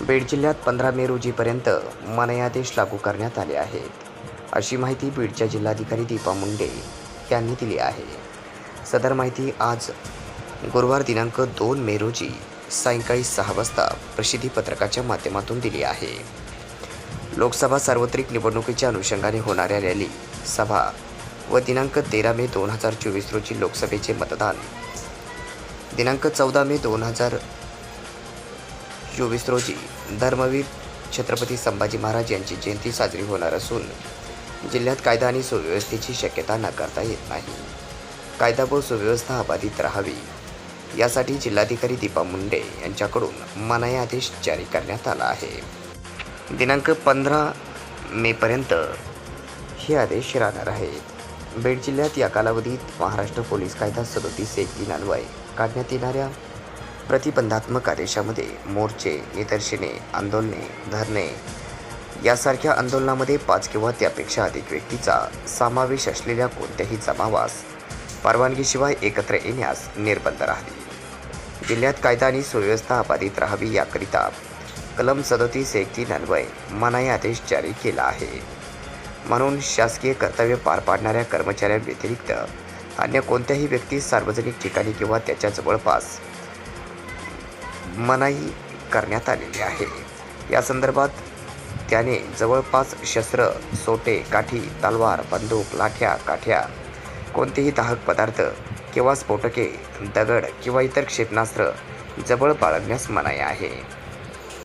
बीड जिल्ह्यात पंधरा मे रोजीपर्यंत मनयादेश लागू करण्यात आले आहेत. अशी माहिती बीडच्या जिल्हाधिकारी दीपा मुंडे यांनी दिली आहे. सदर माहिती आज गुरुवार दिनांक दोन मे रोजी सायंकाळी सहा वाजता प्रसिद्धी पत्रकाच्या माध्यमातून दिली आहे. लोकसभा सार्वत्रिक निवडणुकीच्या अनुषंगाने होणाऱ्या रॅली सभा व दिनांक तेरा मे दोन हजार चोवीस रोजी लोकसभेचे मतदान. दिनांक चौदा मे दोन हजार चोवीस रोजी धर्मवीर छत्रपती संभाजी महाराज यांची जयंती साजरी होणार असून जिल्ह्यात कायदा आणि सुव्यवस्थेची शक्यता नाकारता येत नाही. कायदा व सुव्यवस्था अबाधित राहावी यासाठी जिल्हाधिकारी दीपा मुंडे यांच्याकडून मनाई आदेश जारी करण्यात आला आहे. दिनांक पंधरा मेपर्यंत हे आदेश राहणार आहेत. बीड जिल्ह्यात या कालावधीत महाराष्ट्र पोलीस कायदा सदोतीस एक तीन अन्वय काढण्यात येणाऱ्या प्रतिबंधात्मक आदेशामध्ये मोर्चे निदर्शने आंदोलने धरणे यासारख्या आंदोलनामध्ये पाच किंवा त्यापेक्षा अधिक व्यक्तीचा समावेश असलेल्या कोणत्याही जमावास परवानगीशिवाय एकत्र येण्यास निर्बंध राहतील. जिल्ह्यात कायदा आणि सुव्यवस्था अबाधित राहावी याकरिता कलम सदोतीस एक तीन अन्वय मनाई आदेश जारी केला आहे. म्हणून शासकीय कर्तव्य पार पाडणाऱ्या कर्मचाऱ्यांव्यतिरिक्त अन्य कोणत्याही व्यक्तीस सार्वजनिक ठिकाणी किंवा त्याच्या जवळपास मनाई करण्यात आलेली आहे. या संदर्भात त्याने जवळपास शस्त्र सोटे काठी तलवार बंदूक लाठ्या काठ्या कोणतेही दाहक पदार्थ किंवा स्फोटके दगड किंवा इतर क्षेपणास्त्र जवळ बाळगण्यास मनाई आहे.